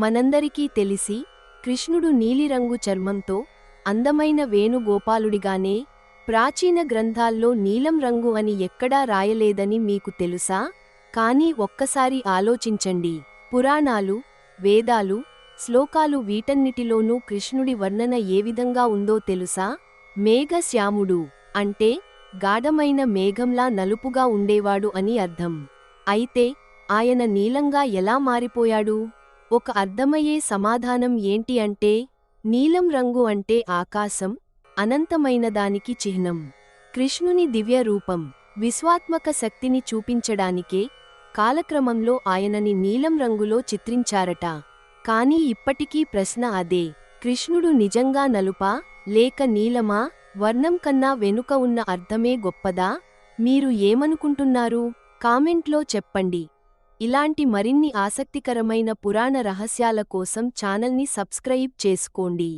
మనందరికీ తెలిసి కృష్ణుడు నీలిరంగు చర్మంతో అందమైన వేణుగోపాలుడిగానే ప్రాచీన గ్రంథాల్లో నీలం రంగు అని ఎక్కడా రాయలేదని మీకు తెలుసా? కానీ ఒక్కసారి ఆలోచించండి. పురాణాలు వేదాలు శ్లోకాలు వీటన్నిటిలోనూ కృష్ణుడి వర్ణన ఏ విధంగా ఉందో తెలుసా? మేఘశ్యాముడు అంటే గాఢమైన మేఘంలా నలుపుగా ఉండేవాడు అని అర్థం. అయితే ఆయన నీలంగా ఎలా మారిపోయాడు? ఒక అర్థమయ్యే సమాధానం ఏంటి అంటే నీలం రంగు అంటే ఆకాశం అనంతమైన దానికి చిహ్నం. కృష్ణుని దివ్య రూపం విశ్వాత్మక శక్తిని చూపించడానికే కాలక్రమంలో ఆయనని నీలం రంగులో చిత్రించారట. కాని ఇప్పటికీ ప్రశ్న అదే కృష్ణుడు నిజంగా నలుపా లేక నీలమా వర్ణం కన్నా వెనుక ఉన్న అర్థమే గొప్పదా? మీరు ఏమనుకుంటున్నారు? కామెంట్లో చెప్పండి. ఇలాంటి మరిన్ని ఆసక్తికరమైన పురాణ రహస్యాల కోసం ఛానల్ని సబ్స్క్రైబ్ చేసుకోండి.